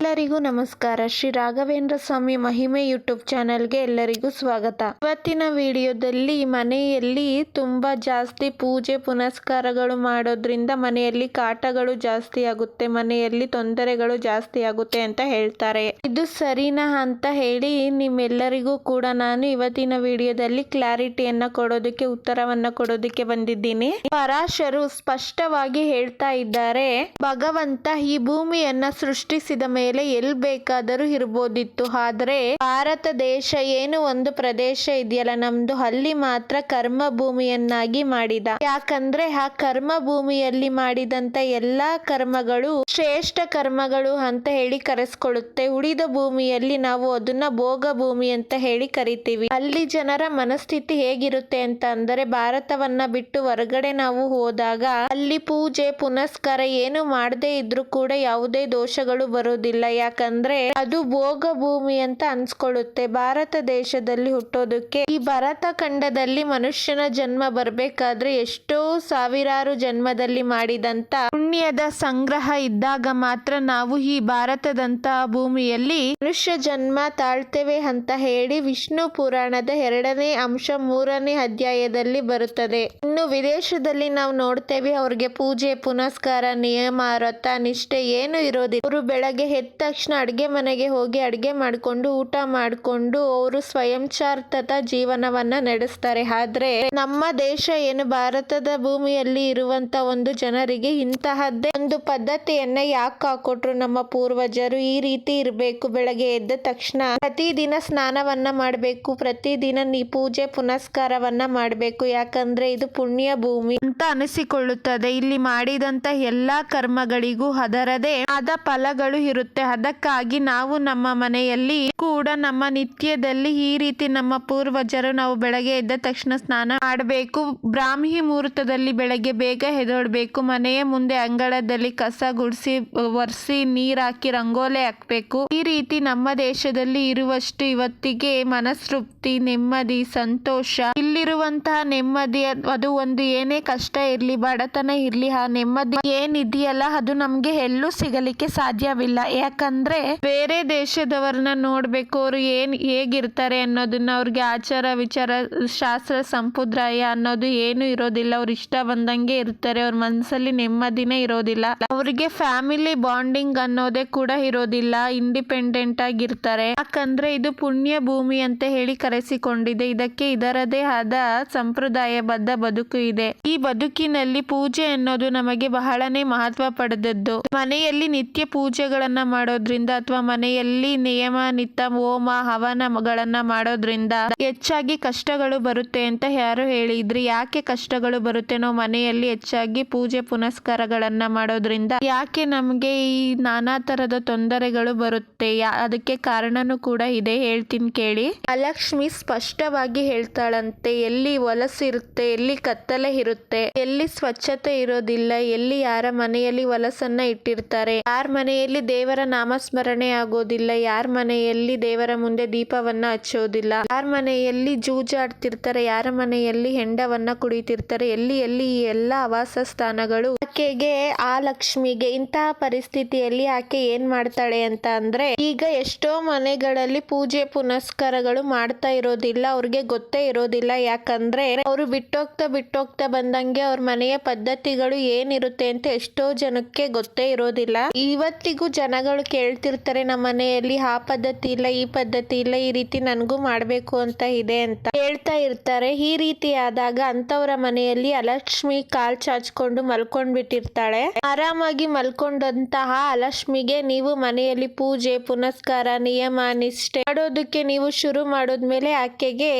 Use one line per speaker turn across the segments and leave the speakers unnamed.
ಎಲ್ಲರಿಗೂ ನಮಸ್ಕಾರ. ಶ್ರೀ ರಾಘವೇಂದ್ರ ಸ್ವಾಮಿ ಮಹಿಮೆ ಯೂಟ್ಯೂಬ್ ಚಾನೆಲ್ಗೆ ಎಲ್ಲರಿಗೂ ಸ್ವಾಗತ. ಇವತ್ತಿನ ವಿಡಿಯೋದಲ್ಲಿ ಮನೆಯಲ್ಲಿ ತುಂಬಾ ಜಾಸ್ತಿ ಪೂಜೆ ಪುನಸ್ಕಾರಗಳು ಮಾಡೋದ್ರಿಂದ ಮನೆಯಲ್ಲಿ ಕಾಟಗಳು ಜಾಸ್ತಿ ಆಗುತ್ತೆ, ಮನೆಯಲ್ಲಿ ತೊಂದರೆಗಳು ಜಾಸ್ತಿ ಆಗುತ್ತೆ ಅಂತ ಹೇಳ್ತಾರೆ. ಇದು ಸರಿನಾ ಅಂತ ಹೇಳಿ ನಿಮ್ಮೆಲ್ಲರಿಗೂ ಕೂಡ ನಾನು ಇವತ್ತಿನ ವಿಡಿಯೋದಲ್ಲಿ ಕ್ಲಾರಿಟಿಯನ್ನ ಕೊಡೋದಕ್ಕೆ, ಉತ್ತರವನ್ನ ಕೊಡೋದಕ್ಕೆ ಬಂದಿದ್ದೀನಿ. ಪರಾಶರು ಸ್ಪಷ್ಟವಾಗಿ ಹೇಳ್ತಾ ಇದ್ದಾರೆ, ಭಗವಂತ ಈ ಭೂಮಿಯನ್ನ ಸೃಷ್ಟಿಸಿದ ಎಲ್ ಬೇಕಾದರೂ ಇರ್ಬೋದಿತ್ತು. ಆದ್ರೆ ಭಾರತ ದೇಶ ಏನು ಒಂದು ಪ್ರದೇಶ ಇದೆಯಲ್ಲ, ನಮ್ದು ಅಲ್ಲಿ ಮಾತ್ರ ಕರ್ಮ ಭೂಮಿಯನ್ನಾಗಿ ಮಾಡಿದ. ಯಾಕಂದ್ರೆ ಆ ಕರ್ಮ ಭೂಮಿಯಲ್ಲಿ ಮಾಡಿದಂತ ಎಲ್ಲಾ ಕರ್ಮಗಳು ಶ್ರೇಷ್ಠ ಕರ್ಮಗಳು ಅಂತ ಹೇಳಿ ಕರೆಸ್ಕೊಳ್ಳುತ್ತೆ. ಉಳಿದ ಭೂಮಿಯಲ್ಲಿ ನಾವು ಅದನ್ನ ಭೋಗ ಭೂಮಿ ಅಂತ ಹೇಳಿ ಕರಿತೀವಿ. ಅಲ್ಲಿ ಜನರ ಮನಸ್ಥಿತಿ ಹೇಗಿರುತ್ತೆ ಅಂತ ಅಂದರೆ, ಭಾರತವನ್ನ ಬಿಟ್ಟು ಹೊರಗಡೆ ನಾವು ಹೋದಾಗ ಅಲ್ಲಿ ಪೂಜೆ ಪುನಸ್ಕಾರ ಏನು ಮಾಡದೇ ಇದ್ರೂ ಕೂಡ ಯಾವುದೇ ದೋಷಗಳು ಬರೋದಿಲ್ಲ. ಯಾಕಂದ್ರೆ ಅದು ಭೋಗ ಭೂಮಿ ಅಂತ ಅನ್ಸ್ಕೊಳ್ಳುತ್ತೆ. ಭಾರತ ದೇಶದಲ್ಲಿ ಹುಟ್ಟೋದಕ್ಕೆ ಈ ಭರತ ಖಂಡದಲ್ಲಿ ಮನುಷ್ಯನ ಜನ್ಮ ಬರ್ಬೇಕಾದ್ರೆ ಎಷ್ಟೋ ಸಾವಿರಾರು ಜನ್ಮದಲ್ಲಿ ಮಾಡಿದಂತ ಪುಣ್ಯದ ಸಂಗ್ರಹ ಇದ್ದಾಗ ಮಾತ್ರ ನಾವು ಈ ಭಾರತದಂತಹ ಭೂಮಿಯಲ್ಲಿ ಮನುಷ್ಯ ಜನ್ಮ ತಾಳ್ತೇವೆ ಅಂತ ಹೇಳಿ ವಿಷ್ಣು ಪುರಾಣದ ಎರಡನೇ ಅಂಶ ಮೂರನೇ ಅಧ್ಯಾಯದಲ್ಲಿ ಬರುತ್ತದೆ. ಇನ್ನು ವಿದೇಶದಲ್ಲಿ ನಾವು ನೋಡ್ತೇವೆ ಅವ್ರಿಗೆ ಪೂಜೆ, ಪುನಸ್ಕಾರ, ನಿಯಮ ವ್ರತ ನಿಷ್ಠೆ ಏನು ಇರೋದಿಲ್ಲ. ಅವರು ಬೆಳಗ್ಗೆ ಎದ್ದ ತಕ್ಷಣ ಅಡುಗೆ ಮನೆಗೆ ಹೋಗಿ ಅಡುಗೆ ಮಾಡ್ಕೊಂಡು ಊಟ ಮಾಡ್ಕೊಂಡು ಅವರು ಸ್ವಯಂಚಾರ್ಥತ ಜೀವನವನ್ನ ನಡೆಸ್ತಾರೆ. ಆದ್ರೆ ನಮ್ಮ ದೇಶ ಏನು ಭಾರತದ ಭೂಮಿಯಲ್ಲಿ ಇರುವಂತ ಒಂದು ಜನರಿಗೆ ಇಂತಹದ್ದೇ ಒಂದು ಪದ್ಧತಿಯನ್ನ ಯಾಕೆ ಹಾಕೊಟ್ರು ನಮ್ಮ ಪೂರ್ವಜರು? ಈ ರೀತಿ ಇರಬೇಕು. ಬೆಳಗ್ಗೆ ಎದ್ದ ತಕ್ಷಣ ಪ್ರತಿದಿನ ಸ್ನಾನವನ್ನ ಮಾಡಬೇಕು. ಪ್ರತಿದಿನ ನೀ ಪೂಜೆ ಪುನಸ್ಕಾರವನ್ನ ಮಾಡಬೇಕು. ಯಾಕಂದ್ರೆ ಇದು ಪುಣ್ಯ ಭೂಮಿ ಅಂತ ಅನಿಸಿಕೊಳ್ಳುತ್ತದೆ. ಇಲ್ಲಿ ಮಾಡಿದಂತ ಎಲ್ಲಾ ಕರ್ಮಗಳಿಗೂ ಅದರದೇ ಆದ ಫಲಗಳು ಇರುತ್ತೆ ಅದಕ್ಕಾಗಿ ನಾವು ನಮ್ಮ ಮನೆಯಲ್ಲಿ ಕೂಡ ನಮ್ಮ ನಿತ್ಯದಲ್ಲಿ ಈ ರೀತಿ ನಮ್ಮ ಪೂರ್ವಜರು ನಾವು ಬೆಳಗ್ಗೆ ಎದ್ದ ತಕ್ಷಣ ಸ್ನಾನ ಮಾಡಬೇಕು. ಬ್ರಾಹ್ಮಿ ಮುಹೂರ್ತದಲ್ಲಿ ಬೆಳಗ್ಗೆ ಬೇಗ ಹೆದೋಡ್ಬೇಕು ಮನೆಯ ಮುಂದೆ ಅಂಗಳದಲ್ಲಿ ಕಸ ಗುಡಿಸಿ, ಒರೆಸಿ, ನೀರ್ ಹಾಕಿ ರಂಗೋಲೆ ಹಾಕ್ಬೇಕು. ಈ ರೀತಿ ನಮ್ಮ ದೇಶದಲ್ಲಿ ಇರುವಷ್ಟು ಇವತ್ತಿಗೆ ಮನಸ್ತೃಪ್ತಿ, ನೆಮ್ಮದಿ, ಸಂತೋಷ. ಇಲ್ಲಿರುವಂತಹ ನೆಮ್ಮದಿ ಅದು ಒಂದು ಏನೇ ಕಷ್ಟ ಇರ್ಲಿ, ಬಡತನ ಇರ್ಲಿ, ಆ ನೆಮ್ಮದಿ ಏನಿದೆಯಲ್ಲ ಅದು ನಮ್ಗೆ ಎಲ್ಲೂ ಸಿಗಲಿಕ್ಕೆ ಸಾಧ್ಯವಿಲ್ಲ. ಯಾಕಂದ್ರೆ ಬೇರೆ ದೇಶದವರನ್ನ ನೋಡ್ಬೇಕು, ಅವ್ರು ಏನ್ ಹೇಗಿರ್ತಾರೆ ಅನ್ನೋದನ್ನ ಅವ್ರಿಗೆ ಆಚಾರ ವಿಚಾರ, ಶಾಸ್ತ್ರ, ಸಂಪ್ರದಾಯ ಅನ್ನೋದು ಏನು ಇರೋದಿಲ್ಲ. ಅವ್ರ ಇಷ್ಟ ಬಂದಂಗೆ ಇರ್ತಾರೆ. ಅವ್ರ ಮನಸ್ಸಲ್ಲಿ ನೆಮ್ಮದಿನೇ ಇರೋದಿಲ್ಲ. ಅವರಿಗೆ ಫ್ಯಾಮಿಲಿ ಬಾಂಡಿಂಗ್ ಅನ್ನೋದೇ ಕೂಡ ಇರೋದಿಲ್ಲ. ಇಂಡಿಪೆಂಡೆಂಟ್ ಆಗಿರ್ತಾರೆ. ಯಾಕಂದ್ರೆ ಇದು ಪುಣ್ಯ ಭೂಮಿ ಅಂತ ಹೇಳಿ ಕರೆಸಿಕೊಂಡಿದೆ. ಇದಕ್ಕೆ ಇದರದೇ ಆದ ಸಂಪ್ರದಾಯಬದ್ಧ ಬದುಕು ಇದೆ. ಈ ಬದುಕಿನಲ್ಲಿ ಪೂಜೆ ಅನ್ನೋದು ನಮಗೆ ಬಹಳನೇ ಮಹತ್ವ ಪಡೆದದ್ದು. ಮನೆಯಲ್ಲಿ ನಿತ್ಯ ಪೂಜೆಗಳನ್ನ ಮಾಡೋದ್ರಿಂದ ಅಥವಾ ಮನೆಯಲ್ಲಿ ನಿಯಮ ನಿತ್ತ ಹೋಮ ಹವನಗಳನ್ನ ಮಾಡೋದ್ರಿಂದ ಹೆಚ್ಚಾಗಿ ಕಷ್ಟಗಳು ಬರುತ್ತೆ ಅಂತ ಯಾರು ಹೇಳಿದ್ರಿ. ಯಾಕೆ ಕಷ್ಟಗಳು ಬರುತ್ತೆ ನಾವು ಮನೆಯಲ್ಲಿ ಹೆಚ್ಚಾಗಿ ಪೂಜೆ ಪುನಸ್ಕಾರಗಳನ್ನ ಮಾಡೋದ್ರಿಂದ ಯಾಕೆ ನಮ್ಗೆ ಈ ನಾನಾ ತರದ ತೊಂದರೆಗಳು ಬರುತ್ತೆ? ಅದಕ್ಕೆ ಕಾರಣನೂ ಕೂಡ ಇದೆ, ಹೇಳ್ತೀನಿ ಕೇಳಿ. ಅಲಕ್ಷ್ಮಿ ಸ್ಪಷ್ಟವಾಗಿ ಹೇಳ್ತಾಳಂತೆ, ಎಲ್ಲಿ ವಲಸಿರುತ್ತೆ ಎಲ್ಲಿ ಕತ್ತಲೆ ಇರುತ್ತೆ, ಎಲ್ಲಿ ಸ್ವಚ್ಛತೆ ಇರೋದಿಲ್ಲ, ಎಲ್ಲಿ ಯಾರ ಮನೆಯಲ್ಲಿ ವಲಸನ್ನ ಇಟ್ಟಿರ್ತಾರೆ, ಯಾರ ಮನೆಯಲ್ಲಿ ದೇವರ ನಾಮಸ್ಮರಣೆ ಆಗೋದಿಲ್ಲ. ಯಾರ ಮನೆಯಲ್ಲಿ ದೇವರ ಮುಂದೆ ದೀಪವನ್ನ ಹಚ್ಚೋದಿಲ್ಲ. ಯಾರ ಮನೆಯಲ್ಲಿ ಜೂಜಾಡ್ತಿರ್ತಾರೆ, ಯಾರ ಮನೆಯಲ್ಲಿ ಹೆಂಡವನ್ನ ಕುಡಿತಿರ್ತಾರೆ, ಎಲ್ಲಿ ಎಲ್ಲಿ ಈ ಎಲ್ಲ ಆವಾಸ ಸ್ಥಾನಗಳು ಆಕೆಗೆ, ಆ ಲಕ್ಷ್ಮಿಗೆ ಇಂತಹ ಪರಿಸ್ಥಿತಿಯಲ್ಲಿ ಆಕೆ ಏನ್ ಮಾಡ್ತಾಳೆ ಅಂತ ಅಂದ್ರೆ, ಈಗ ಎಷ್ಟೋ ಮನೆಗಳಲ್ಲಿ ಪೂಜೆ ಪುನಸ್ಕಾರಗಳು ಮಾಡ್ತಾ ಇರೋದಿಲ್ಲ, ಅವ್ರಿಗೆ ಗೊತ್ತೇ ಇರೋದಿಲ್ಲ. ಯಾಕಂದ್ರೆ, ಅವರು ಬಿಟ್ಟೋಗ್ತಾ ಬಿಟ್ಟೋಗ್ತಾ ಬಂದಂಗೆ ಅವ್ರ ಮನೆಯ ಪದ್ಧತಿಗಳು ಏನಿರುತ್ತೆ ಅಂತ ಎಷ್ಟೋ ಜನಕ್ಕೆ ಗೊತ್ತೇ ಇರೋದಿಲ್ಲ. ಇವತ್ತಿಗೂ ಜನಗಳು ಕೇಳ್ತಿರ್ತಾರೆ ನಮ್ಮ ಮನೆಯಲ್ಲಿ, ಆ ಪದ್ಧತಿ ಇಲ್ಲ, ಈ ಪದ್ಧತಿ ಇಲ್ಲ, ಈ ರೀತಿ ನನಗೂ ಮಾಡಬೇಕು ಅಂತ ಇದೆ ಅಂತ ಹೇಳ್ತಾ ಇರ್ತಾರೆ. ಈ ರೀತಿ ಆದಾಗ ಅಂತವರ ಮನೆಯಲ್ಲಿ ಅಲಕ್ಷ್ಮಿ ಕಾಲ್ ಚಾಚ್ಕೊಂಡು ಮಲ್ಕೊಂಡ್ ಬಿಟ್ಟಿರ್ತಾಳೆ ಆರಾಮಾಗಿ ಮಲ್ಕೊಂಡಂತಹ ಅಲಕ್ಷ್ಮಿಗೆ ನೀವು ಮನೆಯಲ್ಲಿ ಪೂಜೆ, ಪುನಸ್ಕಾರ, ನಿಯಮ, ನಿಷ್ಠೆ ಮಾಡೋದಕ್ಕೆ ನೀವು ಶುರು ಮಾಡೋದ್ಮೇಲೆ ಆಕೆಗೆ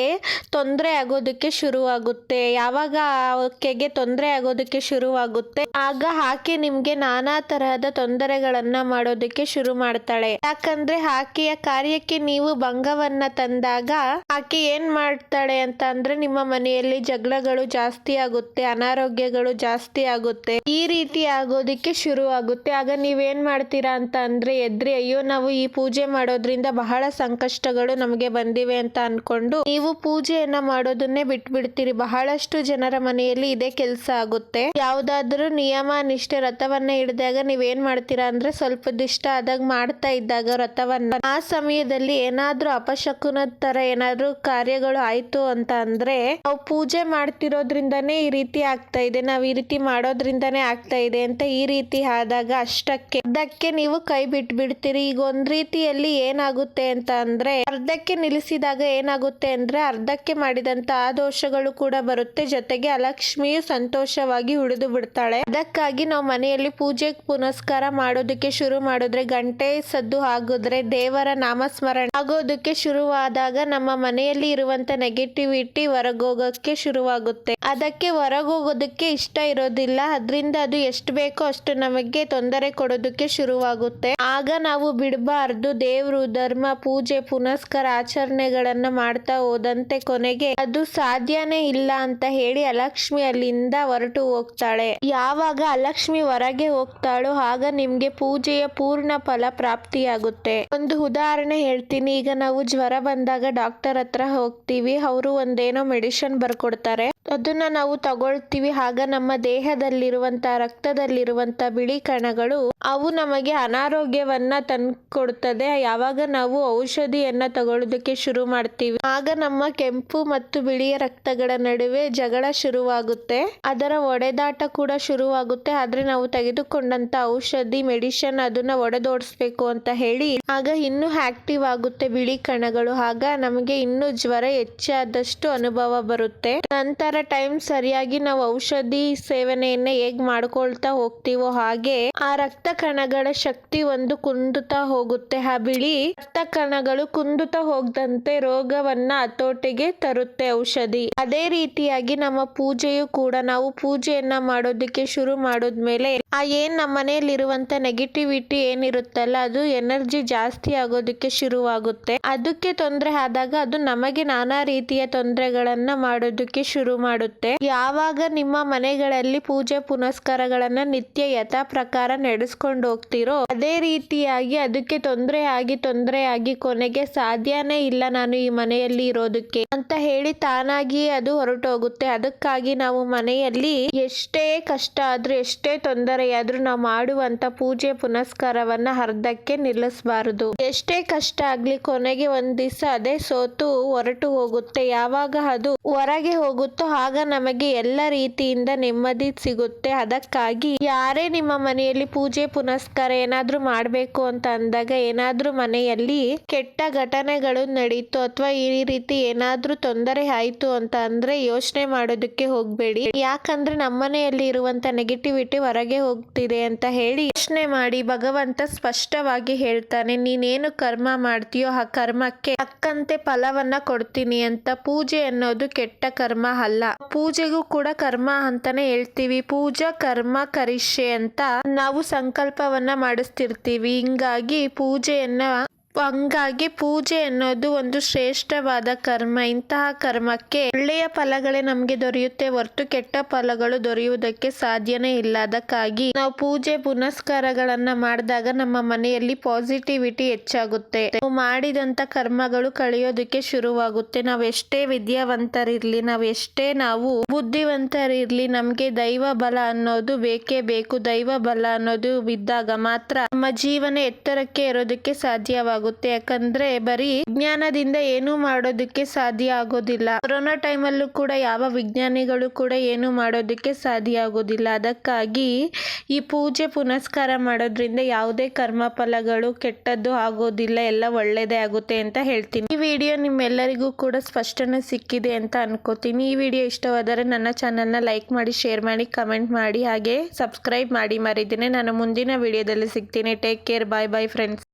ತೊಂದರೆ ಆಗೋದಕ್ಕೆ ಶುರುವಾಗುತ್ತೆ. ಯಾವಾಗ ಆಕೆಗೆ ತೊಂದರೆ ಆಗೋದಕ್ಕೆ ಶುರುವಾಗುತ್ತೆ, ಆಗ ಆಕೆ ನಿಮ್ಗೆ ನಾನಾ ತರಹದ ತೊಂದರೆಗಳನ್ನ ಮಾಡೋದಕ್ಕೆ ಶುರು ಮಾಡ್ತಾಳೆ. ಯಾಕಂದ್ರೆ ಆಕೆಯ ಕಾರ್ಯಕ್ಕೆ ನೀವು ಭಂಗವನ್ನ ತಂದಾಗ ಆಕೆ ಏನ್ ಮಾಡ್ತಾಳೆ ಅಂತ ಅಂದ್ರೆ ನಿಮ್ಮ ಮನೆಯಲ್ಲಿ ಜಗಳಗಳು ಜಾಸ್ತಿ ಆಗುತ್ತೆ, ಅನಾರೋಗ್ಯಗಳು ಜಾಸ್ತಿ ಆಗುತ್ತೆ, ಈ ರೀತಿ ಆಗೋದಿಕ್ಕೆ ಶುರು ಆಗುತ್ತೆ. ಆಗ ನೀವೇನ್ ಮಾಡ್ತೀರಾ ಅಂತ ಅಂದ್ರೆ ಎದ್ರಿ, ಅಯ್ಯೋ, ನಾವು ಈ ಪೂಜೆ ಮಾಡೋದ್ರಿಂದ ಬಹಳ ಸಂಕಷ್ಟಗಳು ನಮಗೆ ಬಂದಿವೆ ಅಂತ ಅನ್ಕೊಂಡು ನೀವು ಪೂಜೆಯನ್ನ ಮಾಡೋದನ್ನೇ ಬಿಟ್ಬಿಡ್ತೀರಿ. ಬಹಳಷ್ಟು ಜನರ ಮನೆಯಲ್ಲಿ ಇದೇ ಕೆಲಸ ಆಗುತ್ತೆ. ಯಾವ್ದಾದ್ರು ನಿಯಮ ನಿಷ್ಠೆ ರಥವನ್ನ ಹಿಡಿದಾಗ ನೀವೇನ್ ಮಾಡ್ತೀರಾ ಅಂದ್ರೆ ಸ್ವಲ್ಪ ದಿಷ್ಟ ಆದಾಗ ಮಾಡ್ತಾ ಇದ್ದಾಗ ವ್ರತವನ್ನ ಆ ಸಮಯದಲ್ಲಿ ಏನಾದ್ರೂ ಅಪಶಕುನ ತರ ಏನಾದ್ರೂ ಕಾರ್ಯಗಳು ಆಯ್ತು ಅಂತ ಅಂದ್ರೆ ನಾವು ಪೂಜೆ ಮಾಡ್ತಿರೋದ್ರಿಂದಾನೇ ಈ ರೀತಿ ಆಗ್ತಾ ಇದೆ, ನಾವು ಈ ರೀತಿ ಮಾಡೋದ್ರಿಂದನೇ ಆಗ್ತಾ ಇದೆ ಅಂತ ಈ ರೀತಿ ಆದಾಗ ಅಷ್ಟಕ್ಕೆ ಅರ್ಧಕ್ಕೆ ನೀವು ಕೈ ಬಿಟ್ಬಿಡ್ತೀರಿ. ಈಗ ಒಂದ್ ರೀತಿಯಲ್ಲಿ ಏನಾಗುತ್ತೆ ಅಂತ ಅಂದ್ರೆ ಅರ್ಧಕ್ಕೆ ನಿಲ್ಲಿಸಿದಾಗ ಏನಾಗುತ್ತೆ ಅಂದ್ರೆ ಅರ್ಧಕ್ಕೆ ಮಾಡಿದಂತ ಆ ದೋಷಗಳು ಕೂಡ ಬರುತ್ತೆ. ಜೊತೆಗೆ ಅಲಕ್ಷ್ಮಿಯು ಸಂತೋಷವಾಗಿ ಉಳಿದು ಬಿಡ್ತಾಳೆ. ಅದಕ್ಕಾಗಿ ನಾವು ಮನೆಯಲ್ಲಿ ಪೂಜೆ ಪುನಸ್ಕಾರ ಮಾಡೋದಕ್ಕೆ ಶುರು ಮಾಡಿದ್ರೆ ಗಂಟೆ ಸದ್ದು ಆಗಿದ್ರೆ ದೇವರ ನಾಮಸ್ಮರಣೆ ಆಗೋದಕ್ಕೆ ಶುರುವಾದಾಗ ನಮ್ಮ ಮನೆಯಲ್ಲಿ ಇರುವಂತ ನೆಗೆಟಿವಿಟಿ ಹೊರಗೋಗಕ್ಕೆ ಶುರುವಾಗುತ್ತೆ. ಅದಕ್ಕೆ ಹೊರಗೋಗೋದಕ್ಕೆ ಇಷ್ಟ ಇರೋದಿಲ್ಲ. ಅದರಿಂದ ಅದು ಎಷ್ಟು ಬೇಕೋ ಅಷ್ಟು ನಮಗೆ ತೊಂದರೆ ಕೊಡೋದಕ್ಕೆ ಶುರುವಾಗುತ್ತೆ. ಆಗ ನಾವು ಬಿಡಬಾರ್ದು. ದೇವ್ರು, ಧರ್ಮ, ಪೂಜೆ, ಪುನಸ್ಕಾರ, ಆಚರಣೆಗಳನ್ನ ಮಾಡ್ತಾ ಹೋದಂತೆ ಕೊನೆಗೆ ಅದು ಸಾಧ್ಯನೇ ಇಲ್ಲ ಅಂತ ಹೇಳಿ ಅಲಕ್ಷ್ಮಿ ಅಲ್ಲಿಂದ ಹೊರಟು ಹೋಗ್ತಾಳೆ. ಯಾವಾಗ ಅಲಕ್ಷ್ಮಿ ಹೊರಗೆ ಹೋಗ್ತಾಳೋ, ಆಗ ನಿಮ್ಗೆ ಪೂಜೆಯ ಪೂರ್ಣ ಫಲ ಪ್ರಾಪ್ತಿಯಾಗುತ್ತೆ. ಒಂದು ಉದಾಹರಣೆ ಹೇಳ್ತೀನಿ. ಈಗ ನಾವು ಜ್ವರ ಬಂದಾಗ ಡಾಕ್ಟರ್ ಹತ್ರ ಹೋಗ್ತೀವಿ. ಅವರು ಒಂದೇನೋ ಮೆಡಿಸಿನ್ ಬರ್ಕೊಡ್ತಾರೆ. ಅದನ್ನ ನಾವು ತಗೊಳ್ತೀವಿ. ಆಗ ನಮ್ಮ ದೇಹದಲ್ಲಿರುವಂತ, ರಕ್ತದಲ್ಲಿರುವಂತ ಬಿಳಿ ಕಣಗಳು, ಅವು ನಮಗೆ ಅನಾರೋಗ್ಯವನ್ನ ತಂದ್ಕೊಡ್ತದೆ. ಯಾವಾಗ ನಾವು ಔಷಧಿಯನ್ನ ತಗೊಳ್ಳೋದಕ್ಕೆ ಶುರು ಮಾಡ್ತೀವಿ. ಆಗ ನಮ್ಮ ಕೆಂಪು ಮತ್ತು ಬಿಳಿಯ ರಕ್ತಗಳ ನಡುವೆ ಜಗಳ ಶುರುವಾಗುತ್ತೆ. ಅದರ ಒಡೆದಾಟ ಕೂಡ ಶುರುವಾಗುತ್ತೆ. ಆದ್ರೆ ನಾವು ತೆಗೆದುಕೊಂಡಂತ ಔಷಧಿ ಮೆಡಿಸಿನ್ ಅದನ್ನ ಒಡೆದೋಡಿಸ್ಬೇಕು ಅಂತ ಹೇಳಿ, ಆಗ ಇನ್ನೂ ಆಕ್ಟಿವ್ ಆಗುತ್ತೆ ಬಿಳಿ ಕಣಗಳು. ಆಗ ನಮಗೆ ಇನ್ನೂ ಜ್ವರ ಹೆಚ್ಚಾದಷ್ಟು ಅನುಭವ ಬರುತ್ತೆ. ನಂತರ ಟೈಮ್ ಸರಿಯಾಗಿ ನಾವು ಔಷಧಿ ಸೇವನೆಯನ್ನ ಹೇಗ್ ಮಾಡ್ಕೊಳ್ತಾ ಹೋಗ್ತೀವೋ ಹಾಗೆ ಆ ರಕ್ತ ಕಣಗಳ ಶಕ್ತಿ ಒಂದು ಕುಂದುತ್ತಾ ಹೋಗುತ್ತೆ. ಆ ಬಿಳಿ ರಕ್ತ ಕಣಗಳು ಕುಂದುತ್ತಾ ಹೋಗದಂತೆ ರೋಗವನ್ನ ಹತೋಟಿಗೆ ತರುತ್ತೆ ಔಷಧಿ. ಅದೇ ರೀತಿಯಾಗಿ ನಮ್ಮ ಪೂಜೆಯು ಕೂಡ, ನಾವು ಪೂಜೆಯನ್ನ ಮಾಡೋದಕ್ಕೆ ಶುರು ಮಾಡಿದ್ಮೇಲೆ ಆ ಏನು ನಮ್ಮ ಮನೆಯಲ್ಲಿರುವಂಥ ನೆಗೆಟಿವಿಟಿ ಏನಿರುತ್ತಲ್ಲ ಅದು ಎನರ್ಜಿ ಜಾಸ್ತಿ ಆಗೋದಕ್ಕೆ ಶುರುವಾಗುತ್ತೆ. ಅದಕ್ಕೆ ತೊಂದರೆ ಆದಾಗ ಅದು ನಮಗೆ ನಾನಾ ರೀತಿಯ ತೊಂದರೆಗಳನ್ನ ಮಾಡೋದಕ್ಕೆ ಶುರು ಮಾಡುತ್ತೆ. ಯಾವಾಗ ನಿಮ್ಮ ಮನೆಗಳಲ್ಲಿ ಪೂಜೆ ಪುನಸ್ಕಾರಗಳನ್ನ ನಿತ್ಯ ಯಥಾ ಪ್ರಕಾರ ನಡೆಸ್ಕೊಂಡು ಹೋಗ್ತಿರೋ, ಅದೇ ರೀತಿಯಾಗಿ ಅದಕ್ಕೆ ತೊಂದರೆ ಆಗಿ ತೊಂದರೆ ಆಗಿ ಕೊನೆಗೆ ಸಾಧ್ಯನೇ ಇಲ್ಲ ನಾನು ಈ ಮನೆಯಲ್ಲಿ ಇರೋದಕ್ಕೆ. ಅಂತ ಹೇಳಿ ತಾನಾಗಿಯೇ ಅದು ಹೊರಟೋಗುತ್ತೆ. ಅದಕ್ಕಾಗಿ ನಾವು ಮನೆಯಲ್ಲಿ ಎಷ್ಟೇ ಕಷ್ಟ ಆದ್ರೂ, ಎಷ್ಟೇ ತೊಂದರೆಯಾದ್ರೂ ನಾವು ಮಾಡುವಂತ ಪೂಜೆ ಪುನಸ್ಕಾರವನ್ನ ಅರ್ಧಕ್ಕೆ ನಿಲ್ಲಿಸಬಾರದು. ಎಷ್ಟೇ ಕಷ್ಟ ಆಗ್ಲಿ ಕೊನೆಗೆ ಒಂದ್ ದಿವಸ ಅದೇ ಸೋತು ಹೊರಟು ಹೋಗುತ್ತೆ. ಯಾವಾಗ ಅದು ಹೊರಗೆ ಹೋಗುತ್ತೋ ಆಗ ನಮಗೆ ಎಲ್ಲ ರೀತಿಯಿಂದ ನೆಮ್ಮದಿ ಸಿಗುತ್ತೆ. ಅದಕ್ಕಾಗಿ ಯಾರೇ ನಿಮ್ಮ ಮನೆಯಲ್ಲಿ ಪೂಜೆ ಪುನಸ್ಕಾರ ಏನಾದರೂ ಮಾಡ್ಬೇಕು ಅಂತ ಅಂದಾಗ ಏನಾದ್ರೂ ಮನೆಯಲ್ಲಿ ಕೆಟ್ಟ ಘಟನೆಗಳು ನಡೀತು ಅಥವಾ ಈ ರೀತಿ ಏನಾದರೂ ತೊಂದರೆ ಆಯ್ತು ಅಂತ ಅಂದ್ರೆ ಯೋಚನೆ ಮಾಡೋದಕ್ಕೆ ಹೋಗ್ಬೇಡಿ. ಯಾಕಂದ್ರೆ ನಮ್ಮನೆಯಲ್ಲಿ ಇರುವಂತ ನೆಗೆಟಿವಿಟಿ ಹೊರಗೆ ಹೋಗ್ತಿದೆ ಅಂತ ಹೇಳಿ ಯೋಚನೆ ಮಾಡಿ ಭಗವಂತ ಸ್ಪಷ್ಟವಾಗಿ ಹೇಳ್ತಾನೆ, ನೀನೇನು ಕರ್ಮ ಮಾಡ್ತೀಯೋ ಆ ಕರ್ಮಕ್ಕೆ ತಕ್ಕಂತೆ ಫಲವನ್ನ ಕೊಡ್ತೀನಿ ಅಂತ. ಪೂಜೆ ಅನ್ನೋದು ಕೆಟ್ಟ ಕರ್ಮ ಅಲ್ಲ. ಪೂಜೆಗೂ ಕೂಡ ಕರ್ಮ ಅಂತಾನೆ ಹೇಳ್ತೀವಿ. ಪೂಜಾ ಕರ್ಮ ಕರಿಷೆ ಅಂತ ನಾವು ಸಂಕಲ್ಪವನ್ನ ಮಾಡಿಸ್ತಿರ್ತೀವಿ. ಹಿಂಗಾಗಿ ಪೂಜೆಯನ್ನ ಹಂಗಾಗಿ ಪೂಜೆ ಅನ್ನೋದು ಒಂದು ಶ್ರೇಷ್ಠವಾದ ಕರ್ಮ. ಇಂತಹ ಕರ್ಮಕ್ಕೆ ಒಳ್ಳೆಯ ಫಲಗಳೇ ನಮಗೆ ದೊರೆಯುತ್ತೆ. ಹೊರತು ಕೆಟ್ಟ ಫಲಗಳು ದೊರೆಯುವುದಕ್ಕೆ ಸಾಧ್ಯನೇ ಇಲ್ಲ. ಅದಕ್ಕಾಗಿ ನಾವು ಪೂಜೆ ಪುನಸ್ಕಾರಗಳನ್ನ ಮಾಡಿದಾಗ ನಮ್ಮ ಮನೆಯಲ್ಲಿ ಪಾಸಿಟಿವಿಟಿ ಹೆಚ್ಚಾಗುತ್ತೆ. ನಾವು ಮಾಡಿದಂತ ಕರ್ಮಗಳು ಕಳೆಯೋದಕ್ಕೆ ಶುರುವಾಗುತ್ತೆ. ನಾವ್ ಎಷ್ಟೇ ವಿದ್ಯಾವಂತರಿರ್ಲಿ, ನಾವ್ ಎಷ್ಟೇ ನಾವು ಬುದ್ಧಿವಂತರಿರ್ಲಿ, ನಮ್ಗೆ ದೈವ ಬಲ ಅನ್ನೋದು ಬೇಕೇ ಬೇಕು. ದೈವ ಬಲ ಅನ್ನೋದು ಬಿದ್ದಾಗ ಮಾತ್ರ ನಮ್ಮ ಜೀವನ ಎತ್ತರಕ್ಕೆ ಇರೋದಕ್ಕೆ ಸಾಧ್ಯವಾಗುತ್ತೆ ಯಾಕಂದ್ರೆ ಬರೀ ವಿಜ್ಞಾನದಿಂದ ಏನು ಮಾಡೋದಕ್ಕೆ ಸಾಧ್ಯ ಆಗೋದಿಲ್ಲ. ಕೊರೋನಾ ಟೈಮಲ್ಲೂ ಕೂಡ ಯಾವ ವಿಜ್ಞಾನಿಗಳು ಕೂಡ ಏನು ಮಾಡೋದಕ್ಕೆ ಸಾಧ್ಯ ಆಗೋದಿಲ್ಲ. ಅದಕ್ಕಾಗಿ ಈ ಪೂಜೆ ಪುನಸ್ಕಾರ ಮಾಡೋದ್ರಿಂದ ಯಾವುದೇ ಕರ್ಮ ಫಲಗಳು ಕೆಟ್ಟದ್ದು ಆಗೋದಿಲ್ಲ. ಎಲ್ಲ ಒಳ್ಳೇದೇ ಆಗುತ್ತೆ ಅಂತ ಹೇಳ್ತೀನಿ. ಈ ವಿಡಿಯೋ ನಿಮ್ಮೆಲ್ಲರಿಗೂ ಕೂಡ ಸ್ಪಷ್ಟನೆ ಸಿಕ್ಕಿದೆ ಅಂತ ಅನ್ಕೋತೀನಿ. ಈ ವಿಡಿಯೋ ಇಷ್ಟವಾದರೆ ನನ್ನ ಚಾನಲ್ನ ಲೈಕ್ ಮಾಡಿ, ಶೇರ್ ಮಾಡಿ, ಕಮೆಂಟ್ ಮಾಡಿ, ಹಾಗೆ ಸಬ್ಸ್ಕ್ರೈಬ್ ಮಾಡಿ ಮರಿದ್ದೀನಿ ನಾನು ಮುಂದಿನ ವಿಡಿಯೋದಲ್ಲಿ ಸಿಗ್ತೀನಿ. Take care. Bye bye, friends.